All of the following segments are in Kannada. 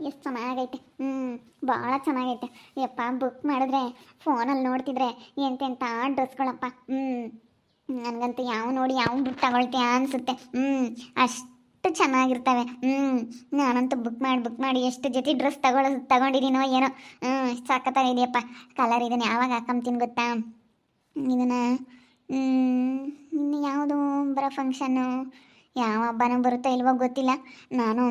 ಎಷ್ಟು ಚೆನ್ನಾಗೈತೆ. ಹ್ಞೂ ಭಾಳ ಚೆನ್ನಾಗೈತೆ. ಯಪ್ಪ ಬುಕ್ ಮಾಡಿದ್ರೆ ಫೋನಲ್ಲಿ ನೋಡ್ತಿದ್ರೆ ಎಂತೆಂಥ ಡ್ರೆಸ್ಗಳಪ್ಪ ಹ್ಞೂ ನನಗಂತೂ ಯಾವ ನೋಡಿ ಯಾವ ಬುಕ್ ತಗೊಳ್ತೀಯ ಅನಿಸುತ್ತೆ. ಹ್ಞೂ ಅಷ್ಟು ಚೆನ್ನಾಗಿರ್ತವೆ. ಹ್ಞೂ ನಾನಂತೂ ಬುಕ್ ಮಾಡಿ ಬುಕ್ ಮಾಡಿ ಎಷ್ಟು ಜೊತೆ ಡ್ರೆಸ್ ತಗೊಳ ತಗೊಂಡಿದ್ದೀನೋ ಏನೋ. ಹ್ಞೂ ಸಖತ್ತಾಗಿದೆಯಪ್ಪ ಕಲರ್ ಇದನ್ನು ಯಾವಾಗ ಹಾಕೊಂತೀನಿ ಗೊತ್ತಾ? ಇದನ್ನು ಇನ್ನು ಯಾವುದು ಬರೋ ಫಂಕ್ಷನ್ನು ಯಾವ ಹಬ್ಬನೂ ಬರುತ್ತೋ ಇಲ್ವೋ ಗೊತ್ತಿಲ್ಲ. ನಾನು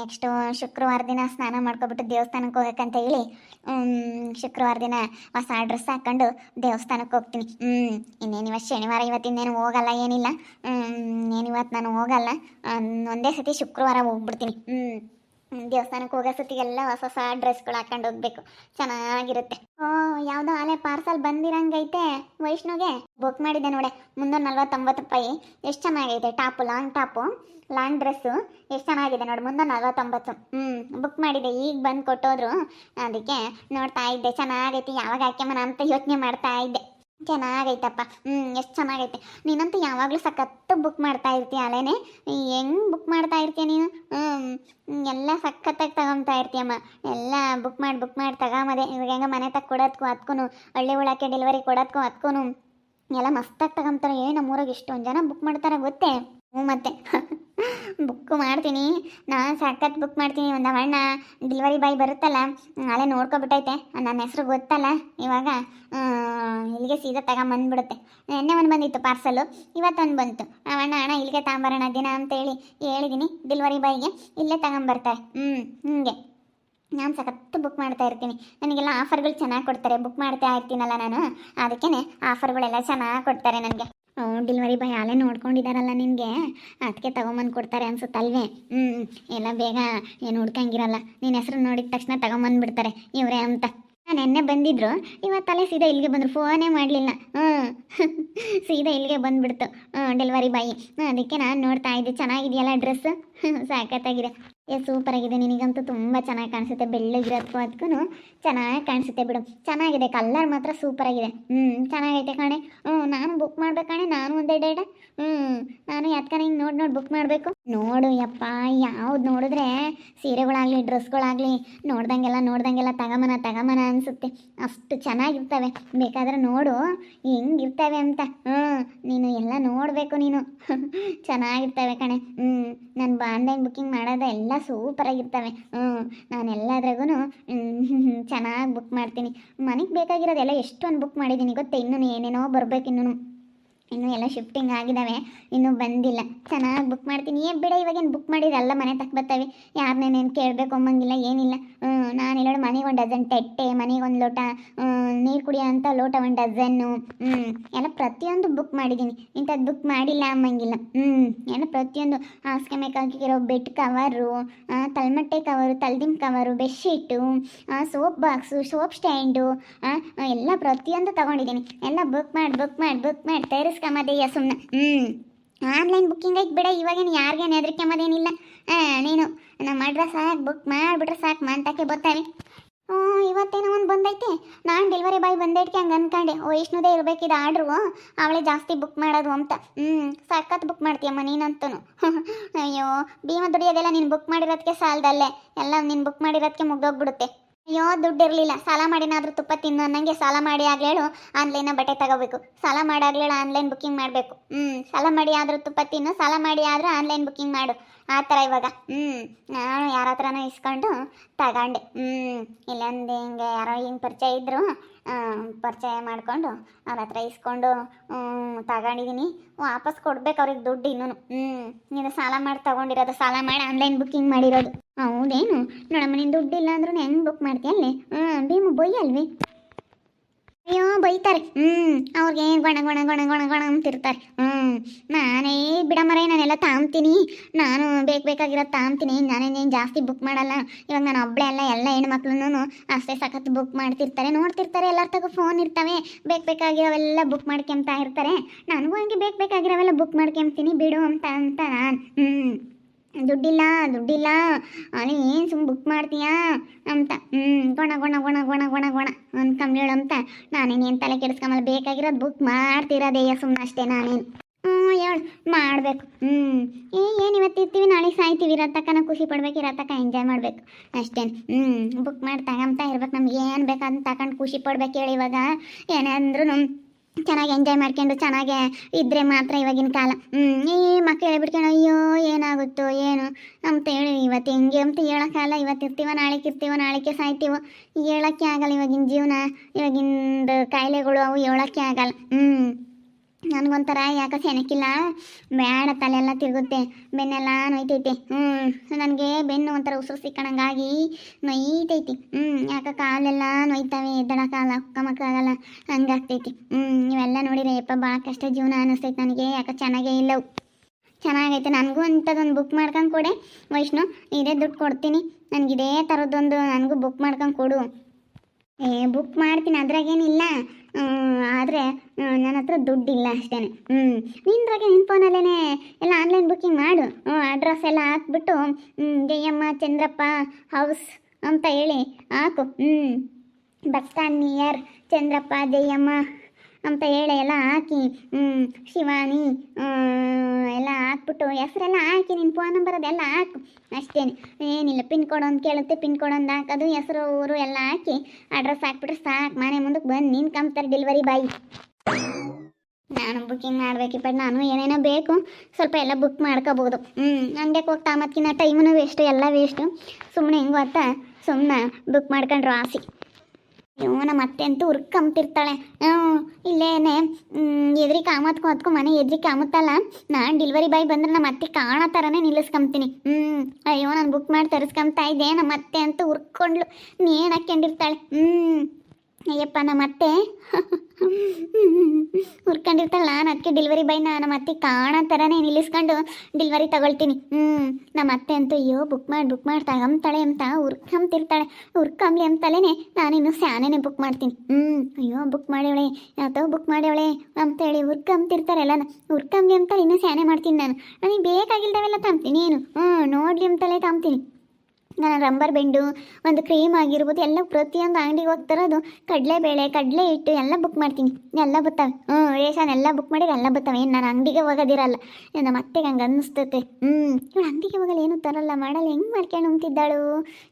ನೆಕ್ಸ್ಟು ಶುಕ್ರವಾರ ದಿನ ಸ್ನಾನ ಮಾಡ್ಕೊಬಿಟ್ಟು ದೇವಸ್ಥಾನಕ್ಕೆ ಹೋಗಕ್ಕಂತ ಹೇಳಿ ಶುಕ್ರವಾರ ದಿನ ಹೊಸ ಡ್ರೆಸ್ ಹಾಕ್ಕೊಂಡು ದೇವಸ್ಥಾನಕ್ಕೆ ಹೋಗ್ತೀನಿ. ಹ್ಞೂ ಇನ್ನೇನು ಇವತ್ತು ಶನಿವಾರ ಇವತ್ತಿಂದೇನು ಹೋಗಲ್ಲ ಏನಿಲ್ಲ. ಹ್ಞೂ ಇವತ್ತು ನಾನು ಹೋಗಲ್ಲ. ಒಂದೇ ಸತಿ ಶುಕ್ರವಾರ ಹೋಗ್ಬಿಡ್ತೀನಿ. ಹ್ಞೂ ದೇವಸ್ಥಾನಕ್ಕೆ ಹೋಗೋ ಸತಿಗೆಲ್ಲ ಹೊಸ ಹೊಸ ಡ್ರೆಸ್ಗಳು ಹಾಕೊಂಡು ಹೋಗ್ಬೇಕು. ಚೆನ್ನಾಗಿರುತ್ತೆ. ಓ, ಯಾವುದೋ ಆಲೆ ಪಾರ್ಸಲ್ ಬಂದಿರಂಗೈತೆ ವೈಷ್ಣುಗೆ ಬುಕ್ ಮಾಡಿದ್ದೆ ನೋಡೆ, ಮುನ್ನೂರ ನಲ್ವತ್ತೊಂಬತ್ತು ರೂಪಾಯಿ. ಎಷ್ಟು ಚೆನ್ನಾಗೈತೆ top, long top, long dress. ಎಷ್ಟು ಚೆನ್ನಾಗಿದೆ ನೋಡಿ, ಮುನ್ನೂರ ನಲ್ವತ್ತೊಂಬತ್ತು. ಹ್ಞೂ ಬುಕ್ ಮಾಡಿದೆ, ಈಗ ಬಂದು ಕೊಟ್ಟೋದ್ರು. ಅದಕ್ಕೆ ನೋಡ್ತಾ ಇದ್ದೆ, ಚೆನ್ನಾಗೈತಿ, ಯಾವಾಗ ಹಾಕ್ಯಮ್ಮ ಅಂತ ಯೋಚನೆ ಮಾಡ್ತಾ ಇದ್ದೆ. ಚೆನ್ನಾಗೈತಪ್ಪ. ಹ್ಞೂ ಎಷ್ಟು ಚೆನ್ನಾಗೈತೆ. ನೀನಂತೂ ಯಾವಾಗಲೂ ಸಖತ್ತು ಬುಕ್ ಮಾಡ್ತಾ ಇರ್ತೀಯ ಅಲೆನೆ? ಹೆಂಗೆ ಬುಕ್ ಮಾಡ್ತಾ ಇರ್ತೀಯ ನೀನು? ಹ್ಞೂ ಎಲ್ಲ ಸಖತ್ತಾಗಿ ತಗೊತಾ ಇರ್ತೀಯಮ್ಮ. ಎಲ್ಲ ಬುಕ್ ಮಾಡಿ ಬುಕ್ ಮಾಡಿ ತಗೊಂಬದೆ. ಇವಾಗ ಹೆಂಗೆ ಮನೆ ತಗ ಕೊಡೋದಕ್ಕೂ ಅದಕ್ಕೂ ಹಳ್ಳಿ ಒಳಕ್ಕೆ ಡೆಲಿವರಿ ಕೊಡೋದಕ್ಕೂ ಅದಕ್ಕೂ ಎಲ್ಲ ಮಸ್ತಾಗಿ ತಗೊಂತಾರೆ ಏನು ನಮ್ಮೂರಾಗ ಇಷ್ಟೊಂದು ಜನ ಬುಕ್ ಮಾಡ್ತಾರೆ ಗೊತ್ತೇ? ಹ್ಞೂ ಮತ್ತೆ. ಬುಕ್ ಮಾಡ್ತೀನಿ. ನಾನು ಸಖತ್ ಬುಕ್ ಮಾಡ್ತೀನಿ. ಒಂದು ಅಣ್ಣ ಡೆಲಿವರಿ ಬಾಯ್ ಬರುತ್ತಲ್ಲ ಅಲ್ಲೇ ನೋಡ್ಕೊಬಿಟ್ಟೈತೆ. ನನ್ನ ಹೆಸ್ರು ಗೊತ್ತಲ್ಲ ಇವಾಗ. ಇಲ್ಲಿಗೆ ಸೀದಾ ತಗೊಂಬಂದ್ಬಿಡುತ್ತೆ. ನಿನ್ನೆ ಒಂದು ಬಂದಿತ್ತು ಪಾರ್ಸಲು ಇವತ್ತೊಂದು ಬಂತು. ಅವಣ್ಣ, ಅಣ್ಣ, ಇಲ್ಲಿಗೆ ತಗೊಂಬರೋಣ ದಿನ ಅಂತೇಳಿ ಹೇಳಿದ್ದೀನಿ ಡೆಲಿವರಿ ಬಾಯ್ಗೆ ಇಲ್ಲೇ ತಗೊಂಬರ್ತಾರೆ. ಹ್ಞೂ ಹಿಂಗೆ. ನಾನು ಸಖತ್ತು ಬುಕ್ ಮಾಡ್ತಾ ಇರ್ತೀನಿ. ನನಗೆಲ್ಲ ಆಫರ್ಗಳು ಚೆನ್ನಾಗಿ ಕೊಡ್ತಾರೆ. ಬುಕ್ ಮಾಡ್ತಾ ಇರ್ತೀನಲ್ಲ ನಾನು. ಅದಕ್ಕೇ ಆಫರ್ಗಳೆಲ್ಲ ಚೆನ್ನಾಗಿ ಕೊಡ್ತಾರೆ ನನಗೆ. ಡೆಲಿವರಿ ಬಾಯ್ ಅಲ್ಲೇ ನೋಡ್ಕೊಂಡಿದ್ದಾರಲ್ಲ ನಿನಗೆ. ಅದಕ್ಕೆ ತೊಗೊಂಬಂದು ಕೊಡ್ತಾರೆ ಅನ್ಸುತ್ತಲ್ವೇ? ಹ್ಞೂ ಎಲ್ಲ ಬೇಗ ಏನು ಹುಡ್ಕಂಗಿರಲ್ಲ. ನಿನ್ನ ಹೆಸ್ರು ನೋಡಿದ ತಕ್ಷಣ ತಗೊಂಬಂದ್ಬಿಡ್ತಾರೆ ಇವರೇ ಅಂತ. ನೆನ್ನೆ ಬಂದಿದ್ರು ಇವತ್ತಲ್ಲೇ ಸೀದಾ ಇಲ್ಲಿಗೆ ಬಂದರು, ಫೋನೇ ಮಾಡಲಿಲ್ಲ. ಹ್ಞೂ, ಸೀದಾ ಇಲ್ಲಿಗೆ ಬಂದ್ಬಿಡ್ತು ಡೆಲಿವರಿ ಬಾಯಿ. ಅದಕ್ಕೆ ನಾನು ನೋಡ್ತಾ ಇದ್ದೆ, ಚೆನ್ನಾಗಿದೆಯಲ್ಲ ಡ್ರೆಸ್ಸು? ಸಾಕತ್ತಾಗಿದೆ ಏ ಸೂಪರ್ ಆಗಿದೆ. ನಿನಗಂತೂ ತುಂಬ ಚೆನ್ನಾಗಿ ಕಾಣಿಸುತ್ತೆ. ಬೆಳ್ಳಗಿರೋದಕ್ಕೂ ಅದಕ್ಕೂ ಚೆನ್ನಾಗಿ ಕಾಣಿಸುತ್ತೆ ಬಿಡು. ಚೆನ್ನಾಗಿದೆ. ಕಲ್ಲರ್ ಮಾತ್ರ ಸೂಪರ್ ಆಗಿದೆ. ಹ್ಞೂ ಚೆನ್ನಾಗೈತೆ ಕಣೆ. ಹ್ಞೂ ನಾನು ಬುಕ್ ಮಾಡ್ಬೇಕು ಕಣೆ. ನಾನು ಒಂದೇ ಡೇಟ ಹ್ಞೂ ನಾನು ಯಾತ್ಕನ ಹಿಂಗೆ ನೋಡಿ ನೋಡಿ ಬುಕ್ ಮಾಡಬೇಕು. ನೋಡು ಯಪ್ಪ, ಯಾವ್ದು ನೋಡಿದ್ರೆ ಸೀರೆಗಳಾಗಲಿ, ಡ್ರೆಸ್ಗಳಾಗಲಿ, ನೋಡ್ದಂಗೆಲ್ಲ ನೋಡ್ದಂಗೆಲ್ಲ ತಗಮನ ತಗಮನ ಅನಿಸುತ್ತೆ. ಅಷ್ಟು ಚೆನ್ನಾಗಿರ್ತವೆ. ಬೇಕಾದ್ರೆ ನೋಡು, ಹೆಂಗಿರ್ತವೆ ಅಂತ. ಹ್ಞೂ ನೀನು ಎಲ್ಲ ನೋಡಬೇಕು ನೀನು. ಚೆನ್ನಾಗಿರ್ತವೆ ಕಣೆ. ಹ್ಞೂ ನಾನು ಆನ್ಲೈನ್ ಬುಕ್ಕಿಂಗ್ ಮಾಡೋದು ಎಲ್ಲ ಸೂಪರಾಗಿರ್ತವೆ. ಹ್ಞೂ ನಾನು ಎಲ್ಲದ್ರಾಗೂ ಚೆನ್ನಾಗಿ ಬುಕ್ ಮಾಡ್ತೀನಿ. ಮನೆಗೆ ಬೇಕಾಗಿರೋದೆಲ್ಲ ಎಷ್ಟೊಂದು ಬುಕ್ ಮಾಡಿದ್ದೀನಿ ಗೊತ್ತೆ? ಇನ್ನೂ ಏನೇನೋ ಬರಬೇಕು ಇನ್ನೂ ಇನ್ನೂ ಎಲ್ಲ ಶಿಫ್ಟಿಂಗ್ ಆಗಿದ್ದಾವೆ ಇನ್ನೂ ಬಂದಿಲ್ಲ. ಚೆನ್ನಾಗಿ ಬುಕ್ ಮಾಡ್ತೀನಿ. ಏ ಬಿಡ, ಇವಾಗೇನು ಬುಕ್ ಮಾಡಿರಲ್ಲ ಮನೆ ತಕ್ಕ ಬರ್ತವೆ ಯಾರನ್ನೇನೇನು ಕೇಳಬೇಕು ಅಂಬಂಗಿಲ್ಲ ಏನಿಲ್ಲ. ನಾನು ಹೇಳೋದು ಮನೆಗೆ ಒಂದು ಡಜನ್ ತಟ್ಟೆ, ಮನೆಗೆ ಒಂದು ಲೋಟ ನೀರು ಕುಡಿಯೋ ಅಂಥ ಲೋಟ ಒಂದು ಡಜನ್ನು ಎಲ್ಲ ಪ್ರತಿಯೊಂದು ಬುಕ್ ಮಾಡಿದ್ದೀನಿ ಇಂಥದ್ದು ಬುಕ್ ಮಾಡಿಲ್ಲ ಅಂಬಂಗಿಲ್ಲ ಹ್ಞೂ ಎಲ್ಲ ಪ್ರತಿಯೊಂದು ಹಾಸಿಗೆ ಮೇಕಾಕಿರೋ ಬೆಡ್ ಕವರು ತಲೆಮಟ್ಟೆ cover, ತಲ್ದಿಮ್ cover, bedsheet soap box, soap stand ಎಲ್ಲ ಪ್ರತಿಯೊಂದು ತಗೊಂಡಿದ್ದೀನಿ ಎಲ್ಲ ಬುಕ್ ಮಾಡಿ ಬುಕ್ ಮಾಡಿ ಬುಕ್ ಮಾಡಿ ತರಿಸ್ಕೊಂಬದೆಯ್ಯ ಸುಮ್ಮನೆ ಹ್ಞೂ ಆನ್ಲೈನ್ ಬುಕ್ಕಿಂಗ್ ಐತೆ ಬಿಡ, ಇವಾಗೇನು ಯಾರಿಗೇನು ಹೆದರಿಕೆಂಬದೇನಿಲ್ಲ ನೀನು ನಮ್ಮ ಅಡ್ರೆಸ್ ಹಾಕಿ ಬುಕ್ ಮಾಡಿಬಿಟ್ರೆ ಸಾಕು ಮಂತಕ್ಕೆ ಬರ್ತಾವೆ ಹ್ಞೂ ಇವತ್ತೇನೋ ಒಂದು ಬಂದೈತೆ. ನಾನು ಡೆಲಿವರಿ ಬಾಯ್ ಬಂದೈಟ್ಕೆ ಹಂಗೆ ಅನ್ಕೊಂಡೆ. ವೈಷ್ಣುದೇ ಇರಬೇಕಿದೆ ಆರ್ಡ್ರು. ಅವಳೇ ಜಾಸ್ತಿ ಬುಕ್ ಮಾಡೋದು ಅಂತ. ಹ್ಞೂ ಸಾಕತ್ತು ಬುಕ್ ಮಾಡ್ತೀಯಮ್ಮ ನೀನಂತೂ ಅಯ್ಯೋ, ಭೀಮ ದುಡಿಯೋದೆಲ್ಲ ನೀನು ಬುಕ್ ಮಾಡಿರೋದಕ್ಕೆ ಸಾಲದಲ್ಲೇ. ಎಲ್ಲ ನೀನು ಬುಕ್ ಮಾಡಿರೋದಕ್ಕೆ ಮುಗ್ದೋಗ್ಬಿಡುತ್ತೆ. ಅಯ್ಯೋ ದುಡ್ಡು ಇರಲಿಲ್ಲ ಸಾಲ ಮಾಡಿನಾದರೂ ತುಪ್ಪ ತಿನ್ನು. ಅನ್ನಂಗೆ ಸಾಲ ಮಾಡಿ ಆಗ್ಲೇಳು, ಆನ್ಲೈನ ಬಟ್ಟೆ ತಗೋಬೇಕು. ಸಾಲ ಮಾಡಿ ಆಗ್ಲೇಳು ಆನ್ಲೈನ್ ಬುಕ್ಕಿಂಗ್ ಮಾಡಬೇಕು. ಹ್ಞೂ ಸಾಲ ಮಾಡಿ ಆದರೂ ತುಪ್ಪ ತಿನ್ನು. ಸಾಲ ಮಾಡಿ ಆದರೂ ಆನ್ಲೈನ್ ಬುಕ್ಕಿಂಗ್ ಮಾಡು. ಆ ಥರ ಇವಾಗ. ಹ್ಞೂ ನಾನು ಯಾರ ಹತ್ರನೂ ಇಸ್ಕೊಂಡು ತಗೊಂಡೆ. ಹ್ಞೂ ಇಲ್ಲೊಂದು ಹಿಂಗೆ ಯಾರೋ ಹಿಂಗೆ ಪರಿಚಯ ಇದ್ದರು ಪರಿಚಯ ಮಾಡಿಕೊಂಡು ಅವ್ರ ಹತ್ರ ಇಸ್ಕೊಂಡು ತಗೊಂಡಿದ್ದೀನಿ ವಾಪಸ್ ಕೊಡ್ಬೇಕು ಅವ್ರಿಗೆ ದುಡ್ಡು ಇನ್ನೂ ಹ್ಞೂ ನೀನು ಸಾಲ ಮಾಡಿ ತಗೊಂಡಿರೋದು, ಸಾಲ ಮಾಡಿ ಆನ್ಲೈನ್ ಬುಕ್ಕಿಂಗ್ ಮಾಡಿರೋದು. ಹೌದೇನು? ನೋಡಮ್ಮ, ನೀನು ದುಡ್ಡು ಇಲ್ಲ ಅಂದ್ರೂ ಹೆಂಗೆ ಬುಕ್ ಮಾಡ್ತೀಯ ಅಲ್ಲಿ? ಹ್ಞೂ ಭೀಮು, ಬೊಯ್ಯಲ್ವಿ? ಅಯ್ಯೋ ಬೈತಾರೆ. ಹ್ಮ್. ಅವ್ರಿಗೆ ಗೊಣ ಗೊಣ ಗೊಣ ಗೊಣ ಗೊಣ ಅಂತಿರ್ತಾರೆ ಹ್ಮ್. ನಾನೇ ಬಿಡಮರೆ ನಾನೆಲ್ಲ ತಾಂಬ್ತೀನಿ. ನಾನು ಬೇಕು ಬೇಕಾಗಿರೋದು ತಾಂಬ್ತೀನಿ. ನಾನೇನೇನು ಜಾಸ್ತಿ ಬುಕ್ ಮಾಡಲ್ಲ. ಇವಾಗ ನಾನು ಒಬ್ಬಳೆ ಅಲ್ಲ ಎಲ್ಲ ಹೆಣ್ಮಕ್ಳು ಅಷ್ಟೇ ಸಖತ್ ಬುಕ್ ಮಾಡ್ತಿರ್ತಾರೆ. ನೋಡ್ತಿರ್ತಾರೆ ಎಲ್ಲರ ತಗೋ ಫೋನ್ ಇರ್ತವೆ. ಬೇಕು ಬೇಕಾಗಿರೋವೆಲ್ಲ ಬುಕ್ ಮಾಡ್ಕೊಂತ ಇರ್ತಾರೆ. ನನಗೂ ಹಂಗೆ ಬೇಕು ಬೇಕಾಗಿರೋವೆಲ್ಲ ಬುಕ್ ಮಾಡ್ಕೊಂತೀನಿ ಬಿಡು ಅಂತ ಅಂತ ನಾನು. ಹ್ಞೂ ದುಡ್ಡಿಲ್ಲ ದುಡ್ಡಿಲ್ಲ. ಅಲ್ಲಿ ಏನು ಸುಮ್ಮನೆ ಬುಕ್ ಮಾಡ್ತೀಯಾ ಅಂತ. ಹ್ಞೂ ಗೊಣ ಗೊಣ ಗೊಣ ಗೊಣ ಗೊಣ ಗೊಣ ಅಂತ ನಾನೇನೇನು ತಲೆ ಕೆಡಿಸ್ಕೊಂಬಲ್ಲ, ಬೇಕಾಗಿರೋದು ಬುಕ್ ಮಾಡ್ತಿರೋದೇಯ ಸುಮ್ಮನೆ ಅಷ್ಟೇ ನಾನೇನು. ಹ್ಞೂ ಹೇಳು ಹೇಳು ಮಾಡಬೇಕು. ಹ್ಞೂ ಏ, ಏನು ಇವತ್ತು ಇರ್ತೀವಿ, ನಾಳೆ ಸಾಯ್ತೀವಿ ಇರತ್ತಕ್ಕನ ಖುಷಿ ಪಡ್ಬೇಕು ಇರತ್ತಕ್ಕ ಎಂಜಾಯ್ ಮಾಡಬೇಕು. ಅಷ್ಟೇ ಹ್ಞೂ ಬುಕ್ ಮಾಡಿ ತಗೊಂತ ಇರ್ಬೇಕು ನಮ್ಗೆ ಏನು ಬೇಕಾದಂತ ತಗೊಂಡು ಖುಷಿ ಪಡ್ಬೇಕು ಹೇಳಿ ಇವಾಗ. ಏನೇ ಅಂದ್ರೂ ಚೆನ್ನಾಗಿ ಎಂಜಾಯ್ ಮಾಡ್ಕೊಂಡು ಚೆನ್ನಾಗೆ ಇದ್ರೆ ಮಾತ್ರ ಇವಾಗಿನ ಕಾಲ. ಈ ಮಕ್ಕಳು ಹೇಳ್ಬಿಟ್ಕೊಂಡು ಅಯ್ಯೋ, ಏನಾಗುತ್ತೋ, ಏನು? ಅಂತ ಹೇಳಿ, ಇವತ್ತು ಹೆಂಗೆ? ಅಂತ ಹೇಳೋಕ್ಕಾಗಲ್ಲ ಇವತ್ತು ಇರ್ತೀವ, ನಾಳೆಗೆ ಇರ್ತೀವ, ನಾಳೆಗೆ ಸಾಯ್ತೀವೋ, ಹೇಳೋಕ್ಕೆ ಆಗಲ್ಲ. ಇವಾಗಿನ ಜೀವನ, ಇವಾಗಿಂದು ಕಾಯಿಲೆಗಳು ಅವು ಹೇಳೋಕ್ಕೆ ಆಗಲ್ಲ. ಹ್ಞೂ ನನಗೊಂಥರ ಯಾಕೆ ಸೆನಕಿಲ್ಲ ಬೇಡ ತಲೆಲ್ಲ ತಿರುಗುತ್ತೆ. ಬೆನ್ನೆಲ್ಲ ನೋಯ್ತೈತೆ. ಹ್ಞೂ ನನಗೆ ಬೆನ್ನು ಒಂಥರ ಉಸಿರು ಸಿಕ್ಕಣಂಗಾಗಿ ನೋಯ್ತೈತಿ. ಹ್ಞೂ ಯಾಕೆ ಕಾಲೆಲ್ಲ ನೋಯ್ತವೆ? ಎದ್ದಡಕ್ಕಾಗಲ್ಲ ಕುಕ್ಕಮಕ್ಕಾಗಲ್ಲ ಹಂಗಾಗ್ತೈತಿ. ಹ್ಞೂ ಇವೆಲ್ಲ ನೋಡಿರಿ ಯಪ್ಪ ಭಾಳ ಕಷ್ಟ ಜೀವನ ಅನ್ನಿಸ್ತೈತೆ ನನಗೆ. ಯಾಕೆ ಚೆನ್ನಾಗೇ ಇಲ್ಲವು ಚೆನ್ನಾಗೈತೆ. ನನಗೂ ಅಂಥದ್ದೊಂದು ಬುಕ್ ಮಾಡ್ಕೊಂಡು ಕೊಡೆ, ವೈಷ್ಣು. ಇದೇ ದುಡ್ಡು ಕೊಡ್ತೀನಿ. ನನಗೆ ಇದೇ ಥರದ್ದೊಂದು ನನಗೂ ಬುಕ್ ಮಾಡ್ಕೊಂಡು ಕೊಡು. ಏ ಬುಕ್ ಮಾಡ್ತೀನಿ ಅದ್ರಾಗೇನಿಲ್ಲ ಆದರೆ ನನ್ನ ಹತ್ರ ದುಡ್ಡಿಲ್ಲ ಅಷ್ಟೇ ಹ್ಞೂ ನಿಂದ್ರಾಗೆ ನಿನ್ನ ಫೋನಲ್ಲೇ ಎಲ್ಲ ಆನ್ಲೈನ್ ಬುಕ್ಕಿಂಗ್ ಮಾಡು. ಅಡ್ರೆಸ್ ಎಲ್ಲ ಹಾಕ್ಬಿಟ್ಟು ಜಯಮ್ಮ, ಚಂದ್ರಪ್ಪ ಹೌಸ್ ಅಂತ ಹೇಳಿ ಹಾಕು. ಹ್ಞೂ ಸ್ಟ್ಯಾಂಡ್ ನಿಯರ್ ಚಂದ್ರಪ್ಪ, ಜಯಮ್ಮ ಅಂತ ಹೇಳಿ ಎಲ್ಲ ಹಾಕಿ. ಶಿವಾನಿ ಎಲ್ಲ ಹಾಕ್ಬಿಟ್ಟು ಹೆಸರೆಲ್ಲ ಹಾಕಿ ನಿನ್ನ ಫೋನ್ ನಂಬರ್ ಅದೆಲ್ಲ ಹಾಕು. ಅಷ್ಟೇ ಏನಿಲ್ಲ ಪಿನ್ ಕೋಡ್ ಒಂದು ಕೇಳುತ್ತೆ ಪಿನ್ ಕೋಡ್ ಒಂದು ಹಾಕೋದು ಹೆಸರು, ಊರು ಎಲ್ಲ ಹಾಕಿ ಅಡ್ರೆಸ್ ಹಾಕ್ಬಿಟ್ರೆ ಸಾಕು. ಮನೆ ಮುಂದಕ್ಕೆ ಬಂದು ನೀನು ಕಂಪ್ತಾರೆ ಡೆಲಿವರಿ ಬಾಯ್. ನಾನು ಬುಕ್ಕಿಂಗ್ ಮಾಡ್ಬೇಕಿಪ್ಪ ನಾನು ಏನೇನೋ ಬೇಕು, ಸ್ವಲ್ಪ ಎಲ್ಲ ಬುಕ್ ಮಾಡ್ಕೋಬೋದು. ಹ್ಞೂ ನನಗೆ ಹೋಗ್ತಾ ಮತ್ತಿನ ಟೈಮೂ ವೇಸ್ಟು ಎಲ್ಲ ವೇಸ್ಟು ಸುಮ್ಮನೆ ಹೆಂಗೆ ಗೊತ್ತಾ? ಸುಮ್ಮನೆ ಬುಕ್ ಮಾಡ್ಕೊಂಡ್ರು ಆಸೆ. ಇವನ ಮತ್ತೆ ಅಂತೂ ಉರ್ಕಂತಿರ್ತಾಳೆ ಹ್ಞೂ, ಇಲ್ಲೇನೆ. ಎದ್ರಿ ಕಾಮತ್ಕೊ ಹೊತ್ಕೊ ಮನೆ ಎದ್ರಿ ಕಾಮತ್ತಲ್ಲ. ನಾನು ಡೆಲಿವರಿ ಬಾಯ್ ಬಂದ್ರೆ ನಮ್ಮ ಅತ್ತೆ ಕಾಣೋ ಥರನೇ ನಿಲ್ಲಿಸ್ಕೊಂತೀನಿ ಹ್ಞೂ ಅಯ್ಯೋ, ನಾನು ಬುಕ್ ಮಾಡಿ ತರಿಸ್ಕೊಂತ ಇದ್ದೆ. ನಮ್ಮ ಅತ್ತೆ ಅಂತೂ ಉರ್ಕೊಂಡ್ಲು. ನೇಣು ಹಾಕ್ಕೊಂಡಿರ್ತಾಳೆ ಹ್ಞೂ ಅಯ್ಯಪ್ಪ ನಮ್ಮ ಅತ್ತೆ ಹುರ್ಕೊಂಡಿರ್ತಲ್ಲ, ನಾನು ಅದಕ್ಕೆ ಡೆಲಿವರಿ ಬಾಯ್ನ ನಮ್ಮ ಅತ್ತೆ ಕಾಣೋ ಥರನೇ ನಿಲ್ಲಿಸ್ಕೊಂಡು ಡೆಲಿವರಿ ತಗೊಳ್ತೀನಿ. ಹ್ಞೂ ನಮ್ಮ ಅತ್ತೆ ಅಂತೂ ಅಯ್ಯೋ ಬುಕ್ ಮಾಡಿ ಬುಕ್ ಮಾಡಿ ತಗೊಂತಾಳೆ ಅಂತ ಉರ್ಕಂತಿರ್ತಾಳೆ ಉರ್ಕಂಬ್ಲಿ ಅಂತಲೇ ನಾನಿನ್ನು ಸ್ಯಾನೇನೆ ಬುಕ್ ಮಾಡ್ತೀನಿ. ಹ್ಞೂ ಅಯ್ಯೋ ಬುಕ್ ಮಾಡ್ಯವಳೆ ಯಾವತ್ತೋ ಬುಕ್ ಮಾಡ್ಯವಳೆ ಅಂತೇಳಿ ಉರ್ಕಂತಿರ್ತಾರೆ ಎಲ್ಲ ಉರ್ಕಂಬ್ಲಿ ಅಂತ ಇನ್ನೂ ಸ್ಯಾನೆ ಮಾಡ್ತೀನಿ ನಾನು. ನನಗೆ ಬೇಕಾಗಿಲ್ದವೆಲ್ಲ ತಂಬ್ತೀನಿ ಏನು ಹ್ಞೂ ನೋಡ್ಲಿ ಅಂತಲೇ ತಂಬ್ತೀನಿ ನಾನು ರಂಬರ್ ಬೆಂಡು ಒಂದು ಕ್ರೀಮ್ ಆಗಿರ್ಬೋದು, ಎಲ್ಲ ಪ್ರತಿಯೊಂದು ಅಂಗಡಿಗೆ ಹೋಗಿ ತರೋದು ಕಡಲೆಬೇಳೆ ಕಡಲೆ ಹಿಟ್ಟು ಎಲ್ಲ ಬುಕ್ ಮಾಡ್ತೀನಿ. ಎಲ್ಲ ಬರ್ತವೆ ಹ್ಞೂ ರೇಷನ್ ಎಲ್ಲ ಬುಕ್ ಮಾಡಿದ್ರೆ ಎಲ್ಲ ಬರ್ತವೆ ಏನು, ನಾನು ಅಂಗಡಿಗೆ ಹೋಗೋದಿರಲ್ಲ. ನಮ್ಮ ಅತ್ತೆಗೆ ಹಂಗೆ ಅನ್ನಿಸ್ತೈತೆ. ಹ್ಞೂ ಇವಳು ಅಂಗಡಿಗೆ ಹೋಗಲ್ಲ ಏನು ತರಲ್ಲ. ಮಾಡಲ್ಲ ಹೆಂಗೆ ಮಾಡ್ಕೊಂಡು ಉಂತಿದ್ದಾಳು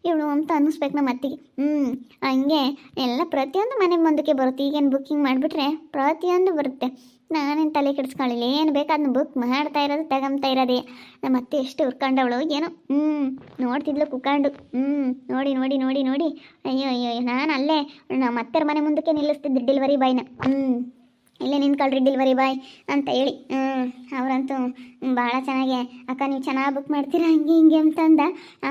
ಇವಳು ಅಂತ ಅನ್ನಿಸ್ಬೇಕು ನಮ್ಮ ಅತ್ತಿಗೆ. ಹ್ಞೂ ಹಂಗೆ ಎಲ್ಲ ಪ್ರತಿಯೊಂದು ಮನೆ ಮುಂದಕ್ಕೆ ಬರುತ್ತೆ. ಈಗೇನು ಬುಕ್ಕಿಂಗ್ ಮಾಡಿಬಿಟ್ರೆ ಪ್ರತಿಯೊಂದು ಬರುತ್ತೆ. ನಾನೇನು ತಲೆ ಕೆಡಿಸ್ಕೊಳ್ಳಿಲ್ಲ. ಏನು ಬೇಕು ಅದನ್ನ ಬುಕ್ ಮಾಡ್ತಾ ಇರೋದು ತಗೊಂತಾ ಇರೋದೆ. ನಮ್ಮ ಅತ್ತೆ ಎಷ್ಟು ಹುರ್ಕೊಂಡವಳು ಏನೋ. ಹ್ಞೂ ನೋಡ್ತಿದ್ಲು ಕುತ್ಕೊಂಡು ಹ್ಞೂ ನೋಡಿ ನೋಡಿ ನೋಡಿ ನೋಡಿ. ಅಯ್ಯೋ ಅಯ್ಯೋ ನಾನು ಅಲ್ಲೇ ನಮ್ಮ ಅತ್ತೆರ ಮನೆ ಮುಂದಕ್ಕೆ ನಿಲ್ಲಿಸ್ತಿದ್ದೆ ಡೆಲಿವರಿ ಬಾಯ್ನ ಹ್ಞೂ ಇಲ್ಲೇ ನಿಂತ್ಕೊಳ್ರಿ ಡೆಲಿವರಿ ಬಾಯ್ ಅಂತ ಹೇಳಿ. ಅವರಂತೂ ಭಾಳ ಚೆನ್ನಾಗಿ, ಅಕ್ಕ, ನೀವು ಚೆನ್ನಾಗಿ ಬುಕ್ ಮಾಡ್ತೀರಾ? ಹಂಗೆ, ಹಿಂಗೆ ಅಂತಂದ.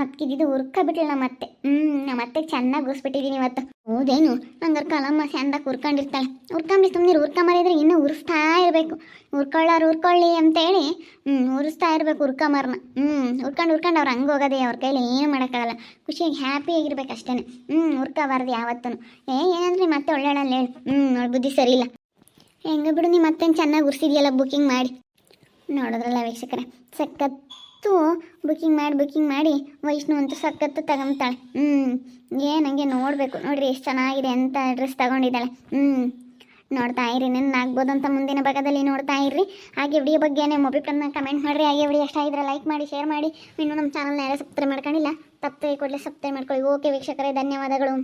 ಅಕ್ಕಿದ್ದು ಹುರ್ಕ ಬಿಟ್ಟಿಲ್ಲ ನಮ್ಮ ಅತ್ತೆ ಹ್ಞೂ ನಮ್ಮ ಅತ್ತೆಗೆ ಚೆನ್ನಾಗಿ ಗುಸ್ಬಿಟ್ಟಿದ್ದೀನಿ ಇವತ್ತು. ಹೌದೇನು? ಹಂಗಾರೆ ಕಲಮ್ಮ ಚೆಂದಾಗಿ ಹುರ್ಕೊಂಡಿರ್ತಾಳೆ. ಹುರ್ಕೊಂಬಿ ಸುಮ್ಮನೆ ಹುರ್ಕೊಂಬರಿದ್ರೆ ಇನ್ನೂ ಉರಿಸ್ತಾ ಇರಬೇಕು. ಹುರ್ಕೊಳ್ಳೋರು ಹುರ್ಕೊಳ್ಳಿ ಅಂತೇಳಿ ಹ್ಞೂ ಉರಿಸ್ತಾ ಇರಬೇಕು ಹುರ್ಕೊಂಬರ್ನ ಹ್ಞೂ ಹುರ್ಕೊಂಡು ಹುರ್ಕೊಂಡು ಅವ್ರು ಹಂಗೆ ಹೋಗೋದೇ, ಅವ್ರ ಕೈಲಿ ಏನು ಮಾಡೋಕ್ಕಾಗಲ್ಲ. ಖುಷಿಯಾಗಿ ಹ್ಯಾಪಿಯಾಗಿರ್ಬೇಕು ಅಷ್ಟೇ ಹ್ಞೂ ಹುರ್ಕೋಬಾರ್ದು ಯಾವತ್ತೂ ಏ, ಏನಂದ್ರೆ? ಮತ್ತೆ ಒಳ್ಳೆಯಲ್ಲ ಹೇಳಿ. ಹ್ಞೂ ಬುದ್ಧಿ ಸರಿ ಇಲ್ಲ ಹೆಂಗೆ ಬಿಡು ನೀವು ಮತ್ತೇನು ಚೆನ್ನಾಗಿ ಉರ್ಸಿದ್ಯಲ್ಲ ಬುಕ್ಕಿಂಗ್ ಮಾಡಿ. ನೋಡೋದ್ರಲ್ಲ ವೀಕ್ಷಕರೇ, ಸಖತ್ತು ಬುಕ್ಕಿಂಗ್ ಮಾಡಿ ಬುಕ್ಕಿಂಗ್ ಮಾಡಿ ವೈಷ್ಣು ಅಂತೂ ಸಖತ್ತು ತಗೊಂತಾಳೆ ಹ್ಞೂ ಏನು ಹಂಗೆ ನೋಡಬೇಕು, ನೋಡಿರಿ ಎಷ್ಟು ಚೆನ್ನಾಗಿದೆ ಅಂತ ಡ್ರೆಸ್ ತಗೊಂಡಿದ್ದಾಳೆ. ಹ್ಞೂ ನೋಡ್ತಾ ಇರಿ, ನನ್ನ ಆಗ್ಬೋದು ಅಂತ ಮುಂದಿನ ಭಾಗದಲ್ಲಿ ನೋಡ್ತಾ ಇರ್ರಿ. ಹಾಗೆ ವಿಡಿಯೋ ಬಗ್ಗೆ ನಿಮ್ಮ ಅಭಿಪ್ರಾಯನ ಕಮೆಂಟ್ ಮಾಡಿರಿ. ಹಾಗೆ ವಿಡಿಯೋ ಇಷ್ಟ ಆಗಿದ್ರೆ ಲೈಕ್ ಮಾಡಿ ಶೇರ್ ಮಾಡಿ. ಇನ್ನೂ ನಮ್ಮ ಚಾನಲ್ನ ಯಾರು ಸಬ್ಸ್ಕ್ರೈಬ್ ಮಾಡ್ಕೊಂಡಿಲ್ಲ, ತಪ್ಪೇ ಕೊಡಲೇ ಸಬ್ಸ್ಕ್ರೈಬ್ ಮಾಡ್ಕೊಳ್ಳಿ. ಓಕೆ ವೀಕ್ಷಕರೇ, ಧನ್ಯವಾದಗಳು.